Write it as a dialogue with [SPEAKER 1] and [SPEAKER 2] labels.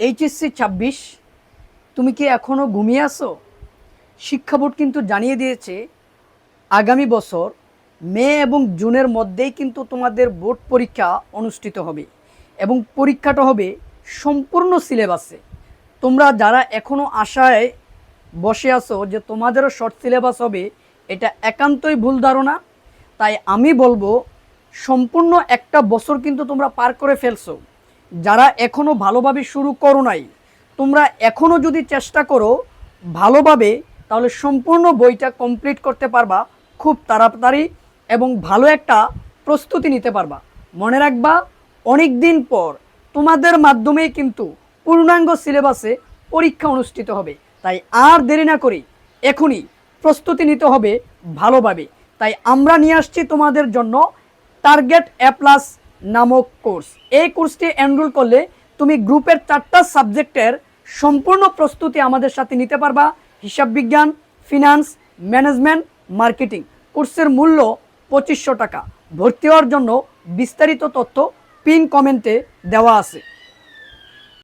[SPEAKER 1] HSC ছাব্বিশ, তুমি কি এখনও ঘুমিয়ে আসো শিক্ষা বোর্ড কিন্তু জানিয়ে দিয়েছে, আগামী বছর মে এবং জুনের মধ্যেই কিন্তু তোমাদের বোর্ড পরীক্ষা অনুষ্ঠিত হবে এবং পরীক্ষাটা হবে সম্পূর্ণ সিলেবাসে। তোমরা যারা এখনও আশায় বসে আছো যে তোমাদেরও শর্ট সিলেবাস হবে, এটা একান্তই ভুল ধারণা। তাই আমি বলব, সম্পূর্ণ একটা বছর কিন্তু তোমরা পার করে ফেলছো। যারা এখনও ভালোভাবে শুরু করো নাই, তোমরা এখনও যদি চেষ্টা করো ভালোভাবে, তাহলে সম্পূর্ণ বইটা কমপ্লিট করতে পারবা, খুব তাড়াতাড়ি এবং ভালো একটা প্রস্তুতি নিতে পারবা। মনে রাখবা অনেক দিন পর তোমাদের মাধ্যমেই কিন্তু পূর্ণাঙ্গ সিলেবাসে পরীক্ষা অনুষ্ঠিত হবে। তাই আর দেরি না করে এখনই প্রস্তুতি নিতে হবে ভালোভাবে। তাই আমরা নিয়ে আসছি তোমাদের জন্য টার্গেট এ প্লাস নামক কোর্স এই কোর্সটি এনরোল করলে তুমি গ্রুপের চারটা সাবজেক্টের সম্পূর্ণ প্রস্তুতি আমাদের সাথে নিতে পারবা। হিসাব বিজ্ঞান ফিনান্স ম্যানেজমেন্ট মার্কেটিং কোর্সের মূল্য পঁচিশশো টাকা। ভর্তি হওয়ার জন্য বিস্তারিত তথ্য পিন কমেন্টে দেওয়া আছে।